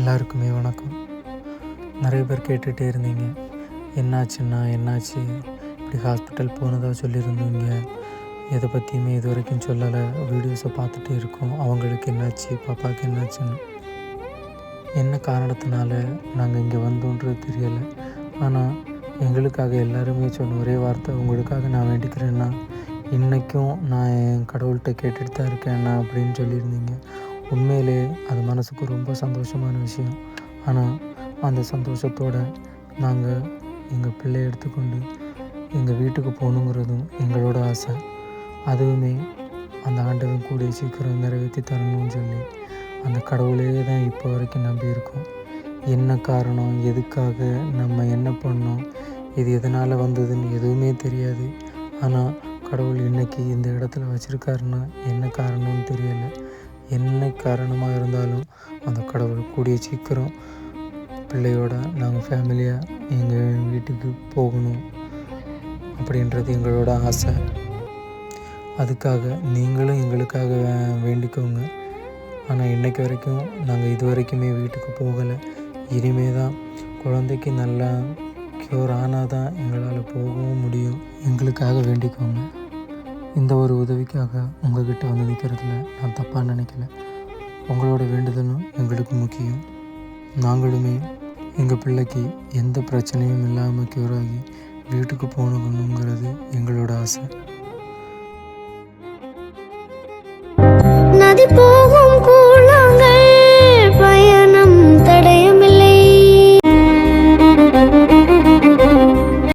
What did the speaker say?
எல்லாருக்குமே வணக்கம். நிறைய பேர் கேட்டுகிட்டே இருந்தீங்க. என்னாச்சுன்னா என்னாச்சு? இப்படி ஹாஸ்பிட்டல் போனதாக சொல்லியிருந்தீங்க. எதை பற்றியுமே இது வரைக்கும் சொல்லலை. வீடியோஸை பார்த்துட்டே இருக்கோம். அவங்களுக்கு என்னாச்சு? பாப்பாவுக்கு என்னாச்சுன்னு. என்ன காரணத்தினால நாங்கள் இங்கே வந்தோன்றது தெரியலை. ஆனால் எங்களுக்காக எல்லாருமே சொன்ன ஒரே வார்த்தை உங்களுக்காக நான் வேண்டிக்கிறேன்னா இன்றைக்கும் நான் என் கடவுள்கிட்ட கேட்டுட்டு தான் இருக்கேன்னா அப்படின்னு சொல்லியிருந்தீங்க. உண்மையிலே அது மனசுக்கு ரொம்ப சந்தோஷமான விஷயம். ஆனால் அந்த சந்தோஷத்தோடு நாங்கள் எங்கள் பிள்ளையை எடுத்துக்கொண்டு எங்கள் வீட்டுக்கு போகணுங்கிறதும் எங்களோட ஆசை. அதுவுமே அந்த ஆண்டவன் கூட சீக்கிரம் நிறைவேற்றி தரணும்னு சொல்லி அந்த கடவுளே தான் இப்போ வரைக்கும் நம்பி இருக்கோம். என்ன காரணம் எதுக்காக நம்ம என்ன பண்ணோம் இது எதனால் வந்ததுன்னு எதுவுமே தெரியாது. ஆனால் கடவுள் இன்னைக்கு இந்த இடத்துல வச்சுருக்காருன்னா என்ன காரணம்னு தெரியலை. என்ன காரணமாக இருந்தாலும் அந்த கடவுள் கூடிய சீக்கிரம் பிள்ளையோட நாங்கள் ஃபேமிலியாக எங்கள் வீட்டுக்கு போகணும் அப்படின்றது எங்களோட ஆசை. அதுக்காக நீங்களும் எங்களுக்காக வேண்டிக்கோங்க. ஆனால் இன்றைக்கு வரைக்கும் நாங்கள் இது வரைக்குமே வீட்டுக்கு போகலை. இனிமே தான் குழந்தைக்கு நல்லா க்யூர் ஆனால் தான் எங்களால் போகவும் முடியும். எங்களுக்காக வேண்டிக்கோங்க. இந்த ஒரு உதவிக்காக உங்ககிட்ட வந்து நிற்கிறதுல நான் தப்பாக நினைக்கல. உங்களோட வேண்டுதலும் எங்களுக்கு முக்கியம். நாங்களுமே எங்கள் பிள்ளைக்கு எந்த பிரச்சனையும் இல்லாமல் க்யூர் ஆகி வீட்டுக்கு போகணுங்கிறது எங்களோட ஆசை. போ